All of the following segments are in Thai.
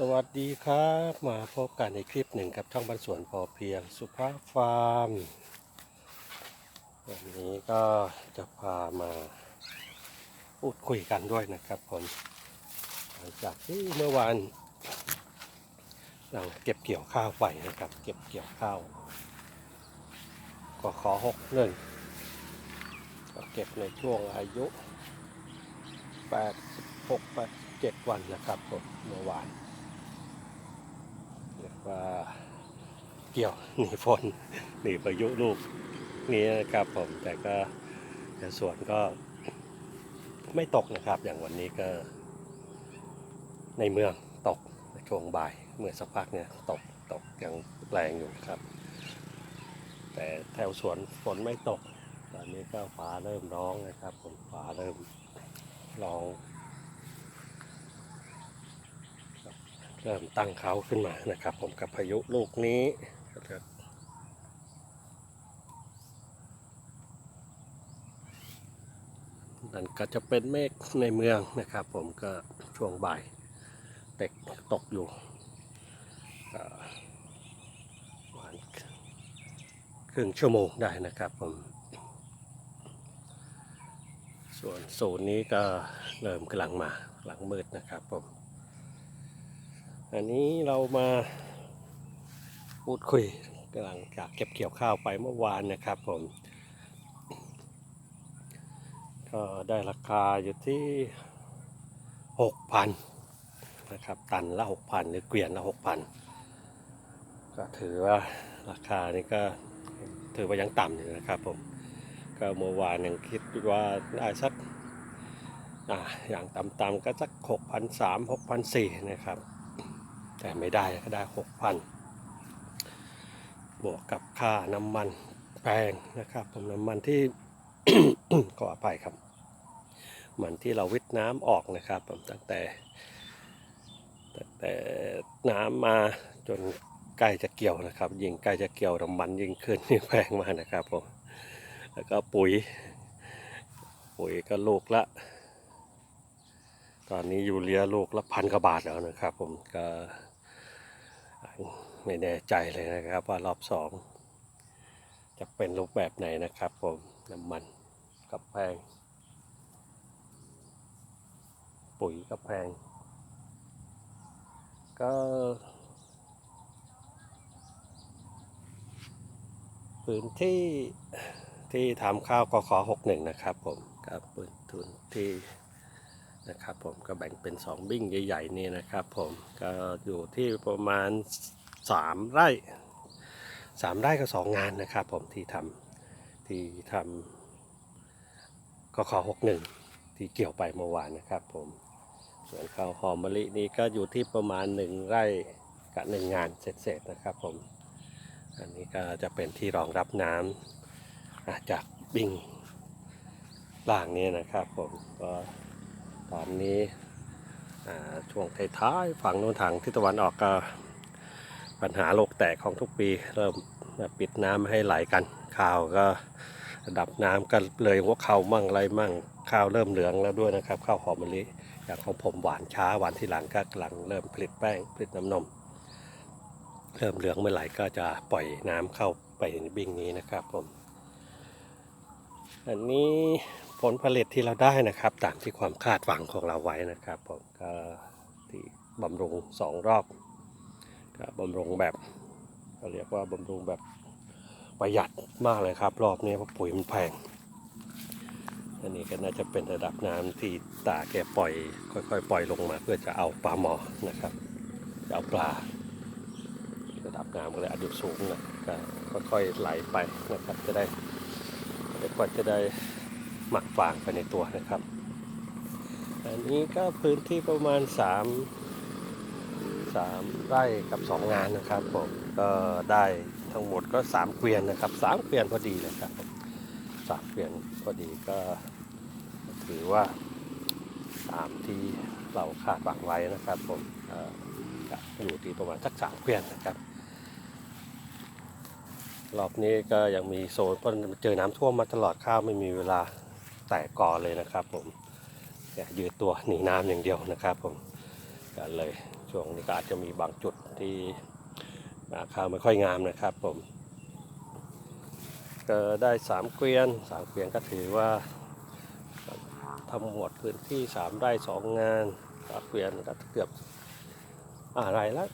สวัสดีครับ มาพบกันในคลิปหนึ่งกับช่องบ้านสวนพอเพียงสุภาพฟาร์ม วันนี้ก็จะพามาพูดคุยกันด้วยนะครับผมหลังจากที่เมื่อวานหลังเก็บเกี่ยวข้าวไปนะครับ เก็บเกี่ยวข้าวก็ขอหกหนึ่งก็เก็บในช่วงอายุ 86 87 วันนะครับผมเมื่อวาน ว่าเกี่ยวหนีฝนหนีพายุลูกนี้นะครับผมแต่ก็แต่สวนก็ไม่ตกนะครับ อย่างวันนี้ก็ในเมืองตกช่วงบ่ายเมื่อสักพักเนี่ยตกตกยังแรงอยู่ครับ แต่แถวสวนฝนไม่ตก ตอนนี้ก็ฟ้าเริ่มร้องนะครับผมฟ้าเริ่มลอง เริ่มตั้งเขาขึ้นมานะครับ ผมกับพายุลูกนี้นะครับนั่นก็จะเป็นเมฆในเมืองนะครับ ผมก็ช่วงบ่ายเตกตกอยู่ก็ประมาณครึ่งชั่วโมงได้นะครับผม ส่วนโซนนี้ก็เริ่มกำลังมาหลังมืดนะครับผม อันนี้เรามาพูดคุยกำลังจากเก็บเกี่ยวข้าวไปเมื่อวานนะครับผม ก็ได้ราคาอยู่ที่หกพันนะครับ ตันละหกพันหรือเกวียนละหกพันก็ถือว่าราคานี้ก็ถือว่ายังต่ำอยู่นะครับผม ก็เมื่อวานยังคิดว่าได้สักออย่างต่ำๆก็สักหกพันสามหกพันสี่นะครับ แต่ไม่ได้ก็ได้หกพันบวกกับค่าน้ำมันแพงนะครับ ผมน้ำมันที่ขออภัยครับเหมือนที่เราวิทน้ำออกนะครับ ผมตั้งแต่ตั้งแต่น้ำมาจนใกล้จะเกี่ยวนะครับ ยิ่งใกล้จะเกี่ยวน้ำมันยิ่งขึ้นยิ่งแพงมากนะครับผมแล้วก็ปุ๋ย ปุ๋ยก็ลูกละ ตอนนี้ยูเรียลูกละพันกว่าบาทแล้วนะครับ ผมก็ ไม่แน่ใจเลยนะครับ ว่ารอบสองจะเป็นรูปแบบไหนนะครับผมน้ำมันกับแพง ปุ๋ยกับแพง ก็พื้นที่ที่ทำข้าวกขอ61นะครับผมกับพื้นทุนที่ นะครับผมก็แบ่งเป็น 2 บิ้งใหญ่ๆนี่นะครับผมก็อยู่ที่ประมาณ 3 ไร่ 3 ไร่กับ 2 งานนะครับผมที่ทำที่ทำกขอ61 ที่เกี่ยวไปเมื่อวานนะครับผมส่วนข้าวหอมมะลินี่ก็อยู่ที่ประมาณ 1 ไร่กับ 1 งานเสร็จๆนะครับผม อันนี้ก็จะเป็นที่รองรับน้ำจากบิ่งล่างนี้นะครับผมก็ ตอนนี้ช่วงท้ายๆฝั่งโน้นทางทิศตะวันออกก็ปัญหาโลกแตกของทุกปี เริ่มปิดน้ำให้ไหลกัน ข้าวก็ดับน้ำก็เลยหัวเข่ามั่งไรมั่งข้าวเริ่มเหลืองแล้วด้วยนะครับ ข้าวหอมมะลิอย่างของผมหวานช้าหวานที่หลังก็กลังเริ่มผลิตแป้งผลิตน้ำนม เริ่มเหลืองเมื่อไหร่ก็จะปล่อยน้ำเข้าไปในบิ้งนี้นะครับผม อันนี้ ผลผลิตที่เราได้นะครับ ตามที่ความคาดหวังของเราไว้นะครับผมก็ที่บำรุงสองรอบก็บำรุงแบบเราเรียกว่าบำรุงแบบประหยัดมากเลยครับ รอบนี้เพราะปุ๋ยมันแพง อันนี้ก็น่าจะเป็นระดับน้ำที่ตาแกปล่อย ค่อยๆ ปล่อยลงมาเพื่อจะเอาปลาหมอนะครับจะเอาปลา ระดับน้ำก็เลยอาจจะสูงนะก็ค่อยๆไหลไปนะครับจะได้เดี๋ยวกว่าจะได้ หมักฟางไปในตัวนะครับ อันนี้ก็พื้นที่ประมาณ 3 3ไร่กับ 2 งานนะครับผมก็ได้ทั้งหมดก็ 3 เกวียนนะครับ 3 เกวียนพอดีเลยครับสามเกวียนพอดีก็ถือว่าตามที่เราคาดหวังไว้นะครับผมเอ่อก็อยู่ที่ประมาณสักสามเกวียนนะครับรอบนี้ก็ยังมีโซนเพราะเจอน้ำท่วมมาตลอดข้าวไม่มีเวลา แตกก่อเลยนะครับผมแค่ยืดตัวหนีน้ำอย่างเดียวนะครับ ผมกันเลยช่วงนี้ก็อาจจะมีบางจุดที่ราคาไม่ค่อยงามนะครับผมก็ได้สามเกวียนสามเกวียนก็ถือว่าทำหมดพื้นที่สามไร่สองงานสามเกวียนก็เกือบอะไรละ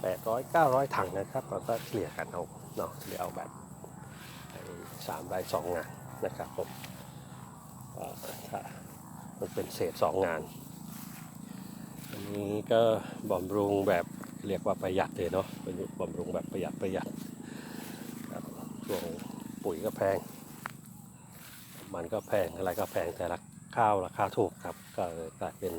แปดร้อยเก้าร้อยถังนะครับเราก็เฉลี่ยกันเอาเนาะเดี๋ยวเอาแบบ สามรายองงานนะครับผมมันเป็นเศษสองงาน อันนี้ก็บำรุงแบบเรียกว่าประหยัดเลยเนาะบำรุงแบบประหยัดประหยัดช่วงปุ๋ยก็แพง มันก็แพงอะไรก็แพงแต่ละข้าวราคาถูกครับก็กลายเป็น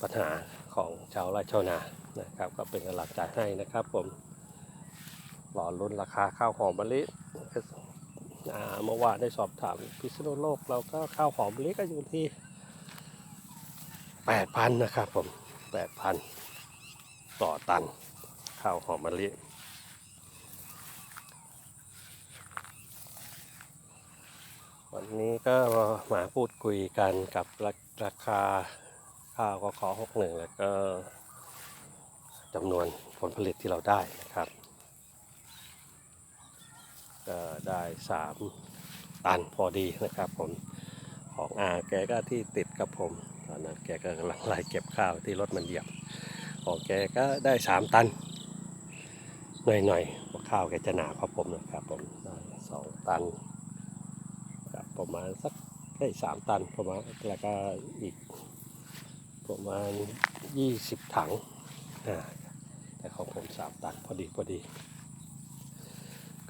ปัญหาของชาวไร่ชาวนานะครับ ก็เป็นกำลังใจให้นะครับผม รอลุ้นราคาข้าวหอมมะลิเมื่อวานได้สอบถามพิษณุโลกเราก็ข้าวหอมมะลิก็อยู่ที่8,000นะครับผม8,000ต่อตัน ข้าวหอมมะลิวันนี้ก็มาพูดคุยกันกับราราคาข้าวก็ขอหกหนึ่งแล้วก็จำนวนผลผลิตที่เราได้นะครับ ก็ได้สามตันพอดีนะครับผมของอาแกก็ที่ติดกับผมตอนนั้นแกก็กำลังไล่เก็บข้าวที่รถมันเหยียบของแกก็ได้สามตันหน่อยๆเพราะข้าวแกจะหนาพอผมนะครับผมได้สองตันครับประมาณสักได้สามตันประมาณแล้วก็อีกประมาณยี่สิบถังแต่ของผมสามตันพอดีพอดี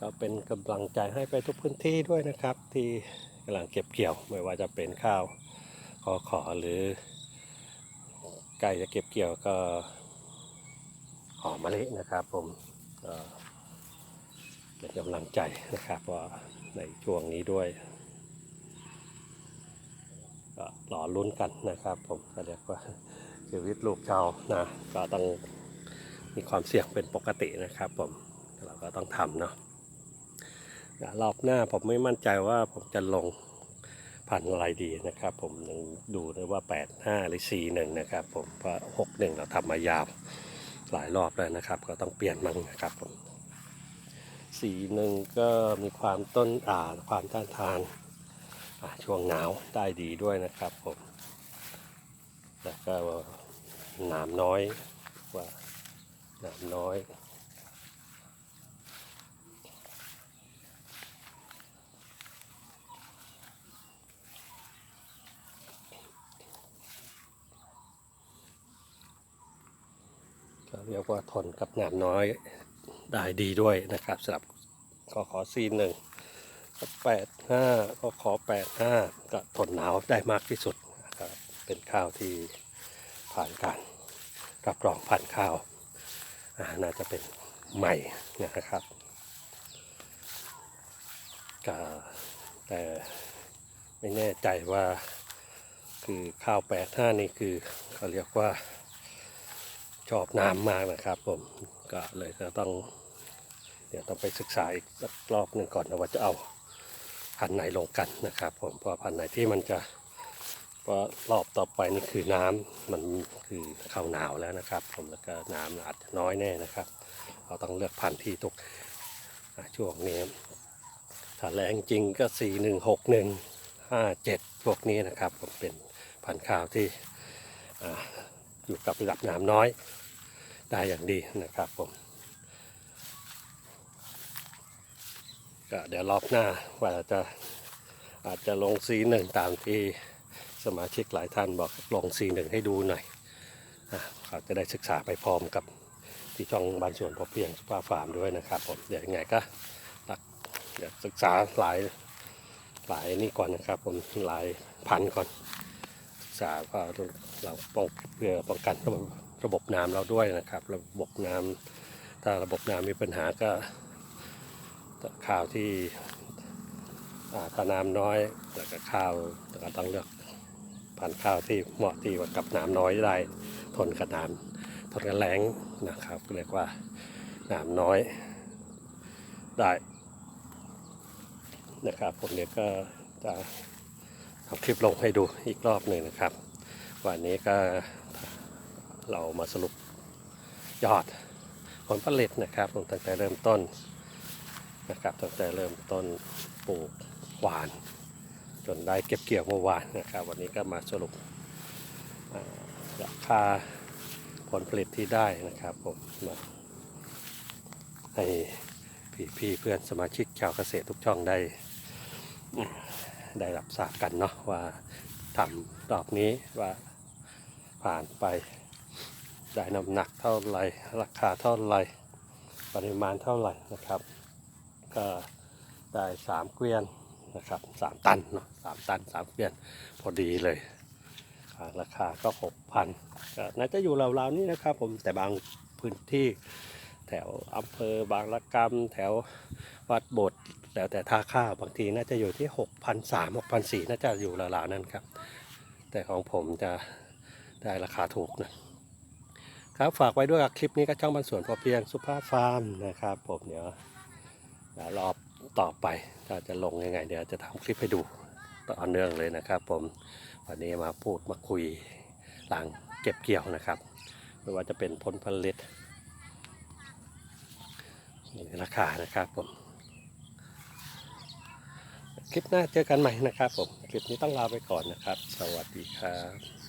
ก็เป็นกำลังใจให้ไปทุกพื้นที่ด้วยนะครับ ที่กำลังเก็บเกี่ยวไม่ว่าจะเป็นข้าวขอขอหรือใกล้จะเก็บเกี่ยวก็หอมมะลินะครับผมเป็นกำลังใจนะครับว่าในช่วงนี้ด้วยก็รอลุ้นกันนะครับ ผมก็เรียกว่าชีวิตลูกชาวนะก็ต้องมีความเสี่ยงเป็นปกตินะครับผมเราก็ต้องทำเนาะ รอบหน้าผมไม่มั่นใจว่าผมจะลงพันอะไรดีนะครับ ผมยังดูเลยว่า 8 5 หรือ 4 1 นะครับผมเพราะ6 1 เราทำมายาวหลายรอบแล้วนะครับ ก็ต้องเปลี่ยนมั่งนะครับผม4 1 ก็มีความต้นอ่าความต้านทานช่วงหนาวได้ดีด้วยนะครับผมแล้วก็หนามน้อยว่าหนามน้อย เรียกว่าทนกับหนามน้อยได้ดีด้วยนะครับสำหรับขอขอซีหนึ่งแปดห้าก็ขอแปดห้าก็ทนหนาวได้มากที่สุดนะครับเป็นข้าวที่ผ่านการรับรองผ่านข้าวอาน่าจะเป็นใหม่นะครับก็แต่ไม่แน่ใจว่าคือข้าวแปดห้านี่คือเขาเรียกว่า ชอบน้ำมากนะครับ ผมก็เลยจะต้อง เดี๋ยวต้องไปศึกษาอีกรอบหนึ่งก่อนนะว่าจะเอาพันไหนลงกันนะครับ ผมเพราะพันไหนที่มันจะเพราะรอบต่อไปนี่คือน้ำมันคือเข้าหนาวแล้วนะครับ ผมแล้วก็น้ำอาจจะน้อยแน่นะครับ เราต้องเลือกพันธุ์ที่ตกช่วงนี้ถ้าแรงจริงก็สี่หนึ่งหกหนึ่งห้าเจ็ดพวกนี้นะครับ ผมเป็นพันธุ์ข้าวที่ อยู่กับระดับน้ำน้อย ได้อย่างดีนะครับผมก็เดี๋ยวรอบหน้าว่าจะอาจจะลงซีหนึ่งตามที่สมาชิกหลายท่านบอกลงซีหนึ่งให้ดูหน่อยอะเขาจะได้ศึกษาไปพร้อมกับที่ช่องบานสวนพอเพียงสุภาฟาร์มด้วยนะครับผมเดี๋ยวยังไงก็ตักเดี๋ยวศึกษาหลายหลายนี่ก่อนนะครับผมหลายพันก่อน ษาว่าเราป้องเพื่อป้องกันระบบระบบน้ำเราด้วยนะครับ ระบบน้ำถ้าระบบน้ำมีปัญหาก็ข้าวที่อ่าถ้าน้ำน้อยแล้วก็ข้าวแล้วก็ต้องเลือกพันธุ์ข้าวที่เหมาะที่กับน้ำน้อยได้ทนกับน้ำทนกับแรงนะครับเรียกว่าน้ำน้อยได้นะครับผมเนี่ยก็จะ ทำคลิปลงให้ดูอีกรอบหนึ่งนะครับ วันนี้ก็เรามาสรุปยอดผลผลิตนะครับตั้งแต่เริ่มต้นนะครับตั้งแต่เริ่มต้นปลูกหวาน จนได้เก็บเกี่ยวเมื่อวานนะครับ วันนี้ก็มาสรุปราคาผลผลิตที่ได้นะครับผมมาให้พี่พี่เพื่อนสมาชิกชาวเกษตรทุกช่องได้ ได้รับทราบกันเนาะว่าทำดอกนี้ว่าผ่านไป ได้น้ำหนักเท่าไหรราคาเท่าไหรปริมาณเท่าไหร่นะครับ ก็ได้สามเกวียนนะครับสามตันเนาะสามตันสามเกวียนพอดีเลยราคาก็หกพันก็น่าจะอยู่ราวๆนี้นะครับผมแต่บางพื้นที่ แถวอำเภอบางละกำแถววัดโบสถ์แล้วแต่ท่าข้าวบางทีน่าจะอยู่ที่หกพันสามหกพันสี่น่าจะอยู่ราวๆนั้นครับ แต่ของผมจะได้ราคาถูกนะครับฝากไว้ด้วยกับคลิปนี้ก็ช่องบรรสวนพอเพียงสุภาพฟาร์มนะครับ ผมเดี๋ยวเดี๋ยวรอบต่อไปถ้าจะลงยังไง เดี๋ยวจะทำคลิปให้ดูต่อเนื่องเลยนะครับ ผมวันนี้มาพูดมาคุยหลังเก็บเกี่ยวนะครับ ไม่ว่าจะเป็นผลผลิต นี่ราคานะครับผม คลิปหน้าเจอกันใหม่นะครับผม คลิปนี้ต้องลาไปก่อนนะครับ สวัสดีครับ